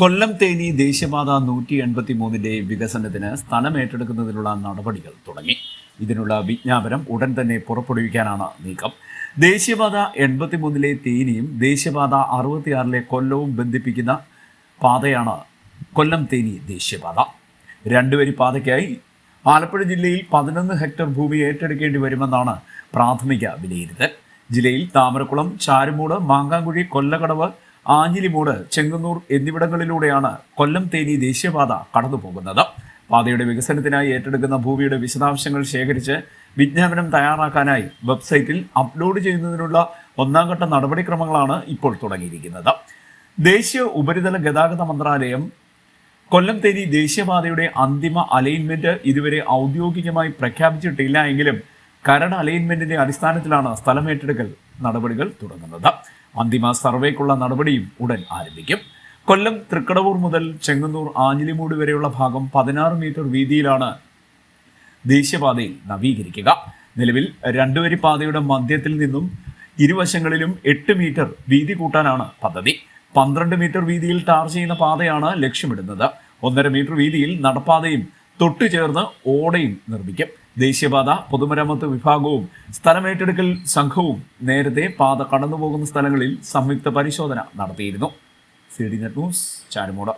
കൊല്ലം തേനി ദേശീയപാത നൂറ്റി എൺപത്തി മൂന്നിന്റെ വികസനത്തിന് സ്ഥലം ഏറ്റെടുക്കുന്നതിനുള്ള നടപടികൾ തുടങ്ങി. ഇതിനുള്ള വിജ്ഞാപനം ഉടൻ തന്നെ പുറപ്പെടുവിക്കാനാണ് നീക്കം. ദേശീയപാത എൺപത്തിമൂന്നിലെ തേനിയും ദേശീയപാത അറുപത്തിയാറിലെ കൊല്ലവും ബന്ധിപ്പിക്കുന്ന പാതയാണ് കൊല്ലം തേനി ദേശീയപാത. രണ്ടുവരി പാതയ്ക്കായി ആലപ്പുഴ ജില്ലയിൽ പതിനൊന്ന് ഹെക്ടർ ഭൂമി ഏറ്റെടുക്കേണ്ടി വരുമെന്നാണ് പ്രാഥമിക വിലയിരുത്തൽ. ജില്ലയിൽ താമരക്കുളം ചാരുമൂട് മാങ്കാങ്കുഴി കൊല്ലകടവ് ആഞ്ഞിലിമൂട് ചെങ്ങന്നൂർ എന്നിവിടങ്ങളിലൂടെയാണ് കൊല്ലം തേനി ദേശീയപാത കടന്നുപോകുന്നത്. പാതയുടെ വികസനത്തിനായി ഏറ്റെടുക്കുന്ന ഭൂമിയുടെ വിശദാംശങ്ങൾ ശേഖരിച്ച് വിജ്ഞാപനം തയ്യാറാക്കാനായി വെബ്സൈറ്റിൽ അപ്ലോഡ് ചെയ്യുന്നതിനുള്ള ഒന്നാംഘട്ട നടപടിക്രമങ്ങളാണ് ഇപ്പോൾ തുടങ്ങിയിരിക്കുന്നത്. ദേശീയ ഉപരിതല ഗതാഗത മന്ത്രാലയം കൊല്ലം തേനി ദേശീയപാതയുടെ അന്തിമ അലൈൻമെന്റ് ഇതുവരെ ഔദ്യോഗികമായി പ്രഖ്യാപിച്ചിട്ടില്ല എങ്കിലും കരട് അലൈൻമെന്റിന്റെ അടിസ്ഥാനത്തിലാണ് സ്ഥലമേറ്റെടുക്കൽ നടപടികൾ തുടങ്ങുന്നത്. അന്തിമ സർവേക്കുള്ള നടപടിയും ഉടൻ ആരംഭിക്കും. കൊല്ലം തൃക്കടവൂർ മുതൽ ചെങ്ങന്നൂർ ആഞ്ഞിലിമൂട് വരെയുള്ള ഭാഗം പതിനാറ് മീറ്റർ വീതിയിലാണ് ദേശീയപാതയിൽ നവീകരിക്കുക. നിലവിൽ രണ്ടുവരി പാതയുടെ മധ്യത്തിൽ നിന്നും ഇരുവശങ്ങളിലും എട്ട് മീറ്റർ വീതി കൂട്ടാനാണ് പദ്ധതി. പന്ത്രണ്ട് മീറ്റർ വീതിയിൽ ടാർ ചെയ്യുന്ന പാതയാണ് ലക്ഷ്യമിടുന്നത്. ഒന്നര മീറ്റർ വീതിയിൽ നടപ്പാതയും തൊട്ടുചേർന്ന് ഓടയും നിർമ്മിക്കും. ദേശീയപാത പൊതുമരാമത്ത് വിഭാഗവും സ്ഥലമേറ്റെടുക്കൽ സംഘവും നേരത്തെ പാത കടന്നുപോകുന്ന സ്ഥലങ്ങളിൽ സംയുക്ത പരിശോധന നടത്തിയിരുന്നു. C D net news Charummood.